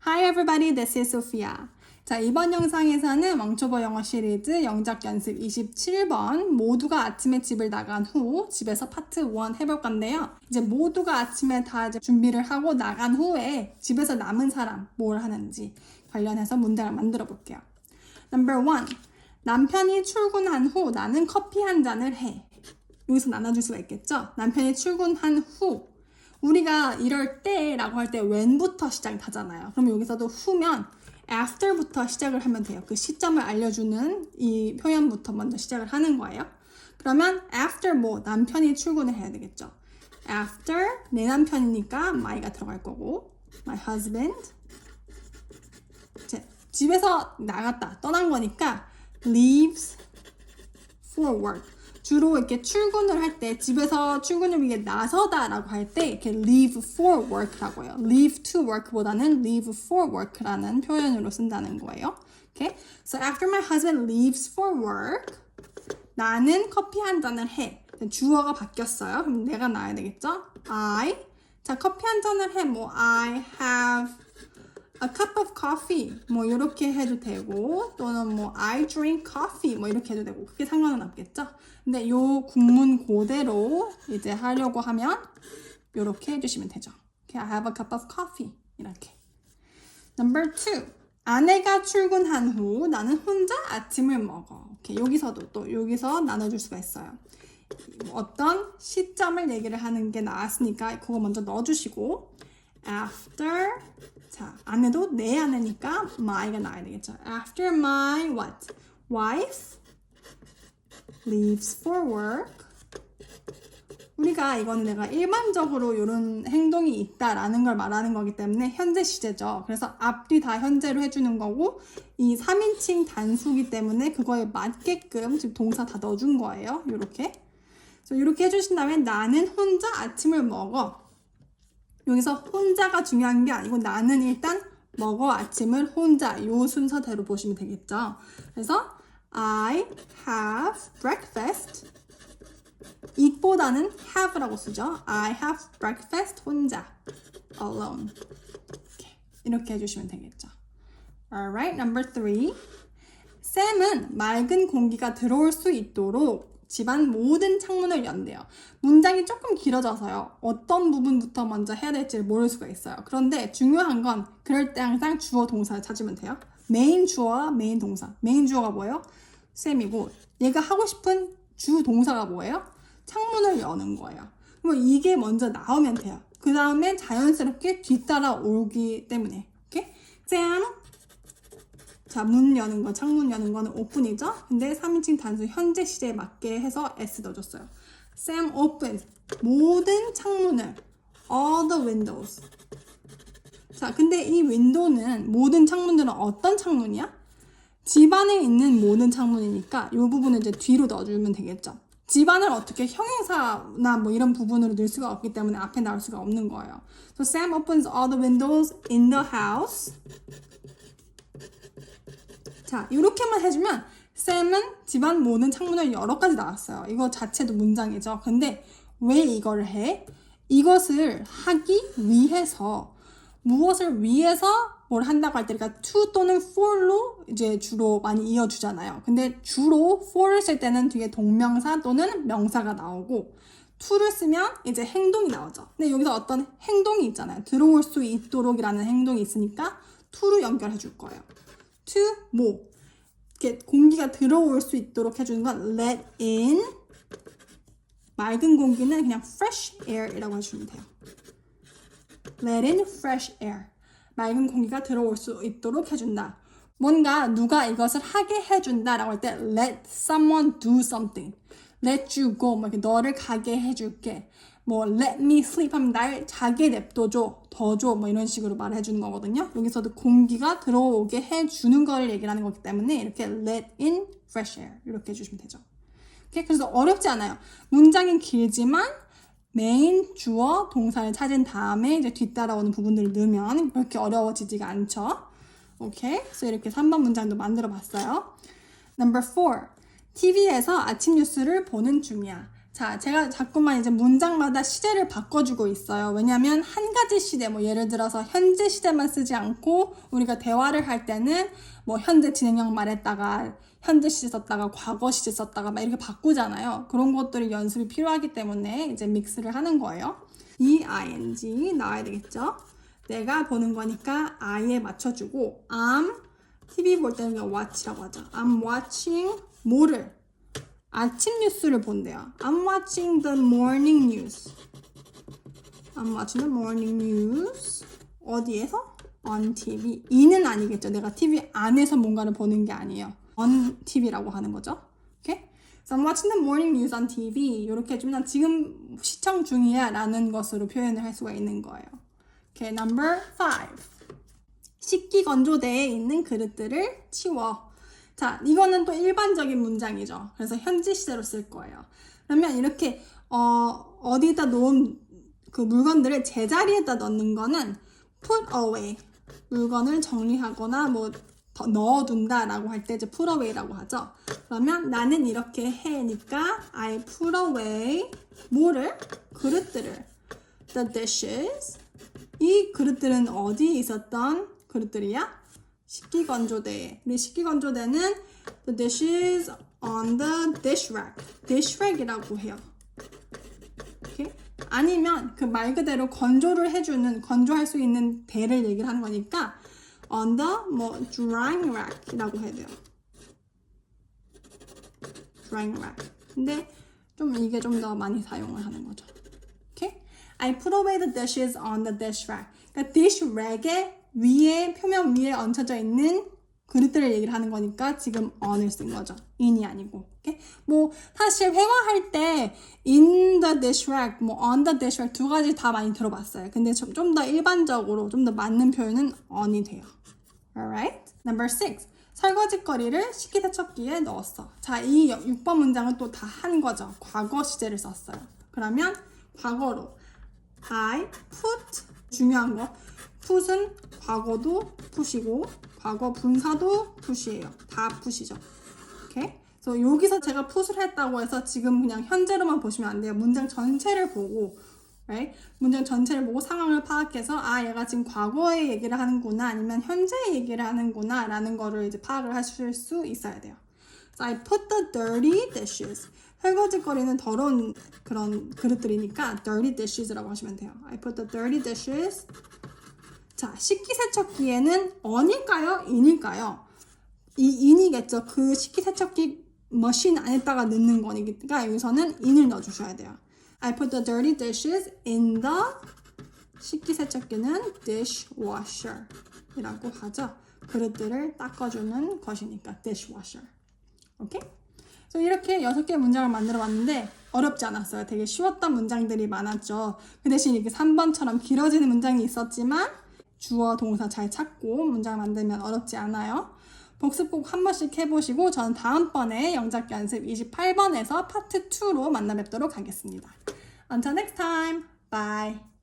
Hi everybody, this is Sophia. 자, 이번 영상에서는 왕초보 영어 시리즈 영작 연습 27번 모두가 아침에 집을 나간 후 집에서 파트 1 해볼 건데요. 이제 모두가 아침에 다 준비를 하고 나간 후에 집에서 남은 사람 뭘 하는지 관련해서 문장을 만들어 볼게요. Number 1. 남편이 출근한 후 나는 커피 한 잔을 해. 여기서 나눠줄 수가 있겠죠? 남편이 출근한 후 우리가 이럴 때라고 할 때 when부터 시작이 하잖아요. 그럼 여기서도 후면 after부터 시작을 하면 돼요. 그 시점을 알려주는 이 표현부터 먼저 시작을 하는 거예요. 그러면 after 뭐 남편이 출근을 해야 되겠죠. after 내 남편이니까 my가 들어갈 거고 my husband 자, 집에서 나갔다 떠난 거니까 leaves for work 주로 이렇게 출근을 할 때 집에서 출근을 위해 나서다라고 할 때 이렇게 leave for work라고 해요. leave to work보다는 leave for work라는 표현으로 쓴다는 거예요. Okay? So after my husband leaves for work, 나는 커피 한 잔을 해. 주어가 바뀌었어요. 그럼 내가 나야 되겠죠? I. 자, 커피 한 잔을 해. 뭐 I have a cup of coffee 뭐 이렇게 해도 되고 또는 뭐 I drink coffee 뭐 이렇게 해도 되고 그게 상관은 없겠죠. 근데 요 국문 그대로 이제 하려고 하면 이렇게 해주시면 되죠. Okay, I have a cup of coffee 이렇게. Number two. 아내가 출근한 후 나는 혼자 아침을 먹어. 오케이, 여기서도 또 여기서 나눠줄 수가 있어요. 어떤 시점을 얘기를 하는 게 나았으니까 그거 먼저 넣어주시고 after 자 아내도 내 아내니까 my가 나야 되겠죠. After my what wife leaves for work 우리가 이거는 내가 일반적으로 이런 행동이 있다라는 걸 말하는 거기 때문에 현재 시제죠. 그래서 앞뒤 다 현재로 해주는 거고 이 3인칭 단수기 때문에 그거에 맞게끔 지금 동사 다 넣어준 거예요. 이렇게. 이렇게 해주신 다음에 나는 혼자 아침을 먹어. 여기서 혼자가 중요한 게 아니고 나는 일단 먹어 아침을 혼자 요 순서대로 보시면 되겠죠. 그래서 I have breakfast. eat보다는 have라고 쓰죠. I have breakfast 혼자 alone. 이렇게, 이렇게 해주시면 되겠죠. Alright, number three. 쌤은 맑은 공기가 들어올 수 있도록 집안 모든 창문을 연대요. 문장이 조금 길어져서요. 어떤 부분부터 먼저 해야 될지 모를 수가 있어요. 그런데 중요한 건 그럴 때 항상 주어 동사를 찾으면 돼요. 메인 주어와 메인 동사. 메인 주어가 뭐예요? 쌤이고 얘가 하고 싶은 주 동사가 뭐예요? 창문을 여는 거예요. 그럼 이게 먼저 나오면 돼요. 그 다음에 자연스럽게 뒤따라 오기 때문에. 오케이? 쌤 자, 문 여는 거, 창문 여는 거는 오픈이죠? 근데 3인칭 단수 현재 시제에 맞게 해서 S 넣어줬어요. Sam opens 모든 창문을 all the windows. 자, 근데 이 윈도우는 모든 창문들은 어떤 창문이야? 집안에 있는 모든 창문이니까 이 부분은 이제 뒤로 넣어주면 되겠죠. 집안을 어떻게 형용사나 뭐 이런 부분으로 넣을 수가 없기 때문에 앞에 나올 수가 없는 거예요. So Sam opens all the windows in the house. 자, 이렇게만 해주면 쌤은 집안 모든 창문을 여러 가지 나왔어요. 이거 자체도 문장이죠. 근데 왜 이걸 해? 이것을 하기 위해서 무엇을 위해서 뭘 한다고 할 때, 그러니까 to 또는 for로 이제 주로 많이 이어주잖아요. 근데 주로 for를 쓸 때는 뒤에 동명사 또는 명사가 나오고 to를 쓰면 이제 행동이 나오죠. 근데 여기서 어떤 행동이 있잖아요. 들어올 수 있도록이라는 행동이 있으니까 to로 연결해 줄 거예요. To 뭐 이렇게 공기가 들어올 수 있도록 해주는 건 let in 맑은 공기는 그냥 fresh air이라고 해주면 돼요. let in fresh air 맑은 공기가 들어올 수 있도록 해준다. 뭔가 누가 이것을 하게 해준다 라고 할 때 let someone do something, let you go 뭐 이렇게 너를 가게 해줄게. 뭐 let me sleep 하면 날 자게 냅둬줘, 더 줘, 뭐 이런 식으로 말해주는 거거든요. 여기서도 공기가 들어오게 해주는 걸 얘기하는 거기 때문에 이렇게 let in fresh air 이렇게 해주시면 되죠. 오케이? 그래서 어렵지 않아요. 문장이 길지만 메인 주어 동사를 찾은 다음에 이제 뒤따라오는 부분들을 넣으면 그렇게 어려워지지가 않죠. 오케이? 그래서 이렇게 3번 문장도 만들어 봤어요. Number 4. TV에서 아침 뉴스를 보는 중이야. 자, 제가 자꾸만 이제 문장마다 시제를 바꿔주고 있어요. 왜냐면 한 가지 시대, 뭐 예를 들어서 현재 시대만 쓰지 않고 우리가 대화를 할 때는 뭐 현재 진행형 말했다가 현재 시제 썼다가 과거 시제 썼다가 막 이렇게 바꾸잖아요. 그런 것들이 연습이 필요하기 때문에 이제 믹스를 하는 거예요. 이 ing 나와야 되겠죠? 내가 보는 거니까 I에 맞춰주고 I'm TV 볼 때는 watch라고 하죠. I'm watching 뭐를? 아침 뉴스를 본대요. I'm watching the morning news. I'm watching the morning news. 어디에서? On TV. 이는 아니겠죠. 내가 TV 안에서 뭔가를 보는 게 아니에요. On TV라고 하는 거죠. 오케이? So I'm watching the morning news on TV. 이렇게 해주면 지금 시청 중이야 라는 것으로 표현을 할 수가 있는 거예요. 오케이, number five. 식기 건조대에 있는 그릇들을 치워. 자, 이거는 또 일반적인 문장이죠. 그래서 현재 시제로 쓸 거예요. 그러면 이렇게 어, 어디다 놓은 그 물건들을 제자리에다 넣는 거는 put away. 물건을 정리하거나 뭐더 넣어둔다 라고 할 때 이제 put away라고 하죠. 그러면 나는 이렇게 해니까 I put away 뭐를? 그릇들을. The dishes. 이 그릇들은 어디에 있었던 그릇들이야? 식기건조대에. 우리 식기건조대는 the dishes on the dish rack. dish rack이라고 해요. 오케이? 아니면 그 말 그대로 건조를 해주는 건조할 수 있는 대를 얘기를 하는 거니까 on the 뭐 drying rack이라고 해야 돼요. drying rack. 근데 좀 이게 좀 더 많이 사용을 하는 거죠. 오케이? I put away the dishes on the dish rack. 그러니까 dish rack의 위에 표면 위에 얹혀져 있는 그릇들을 얘기를 하는 거니까 지금 on을 쓴 거죠. in이 아니고. 오케이? 뭐 사실 회화할 때 in the dish rack, 뭐 on the dish rack 두 가지 다 많이 들어봤어요. 근데 좀 더 일반적으로 좀 더 맞는 표현은 on이 돼요. Alright? Number six. 설거지거리를 식기세척기에 넣었어. 자, 이 6번 문장은 또 다 한 거죠. 과거 시제를 썼어요. 그러면 과거로 I put 중요한 거 put은 과거도 푸시고 과거 분사도 푸시예요. 다 푸시죠. 오케이? 그래서 여기서 제가 푸시를 했다고 해서 지금 그냥 현재로만 보시면 안 돼요. 문장 전체를 보고 right? 문장 전체를 보고 상황을 파악해서 아 얘가 지금 과거의 얘기를 하는구나 아니면 현재의 얘기를 하는구나 라는 거를 이제 파악을 하실 수 있어야 돼요. So I put the dirty dishes. 설거지거리는 더러운 그런 그릇들이니까 dirty dishes라고 하시면 돼요. I put the dirty dishes. 자, 식기세척기에는 on일까요? in일까요? 이 in이겠죠. 그 식기세척기 머신 안에다가 넣는 거니까 여기서는 in을 넣어주셔야 돼요. I put the dirty dishes in the 식기세척기는 dishwasher 이라고 하죠. 그릇들을 닦아주는 것이니까 dishwasher. 오케이? 그래서 이렇게 여섯 개의 문장을 만들어 봤는데 어렵지 않았어요. 되게 쉬웠던 문장들이 많았죠. 그 대신 이렇게 3번처럼 길어지는 문장이 있었지만 주어 동사 잘 찾고 문장 만들면 어렵지 않아요. 복습 꼭 한 번씩 해보시고 저는 다음번에 영작 연습 28번에서 파트 2로 만나 뵙도록 하겠습니다. Until next time. Bye.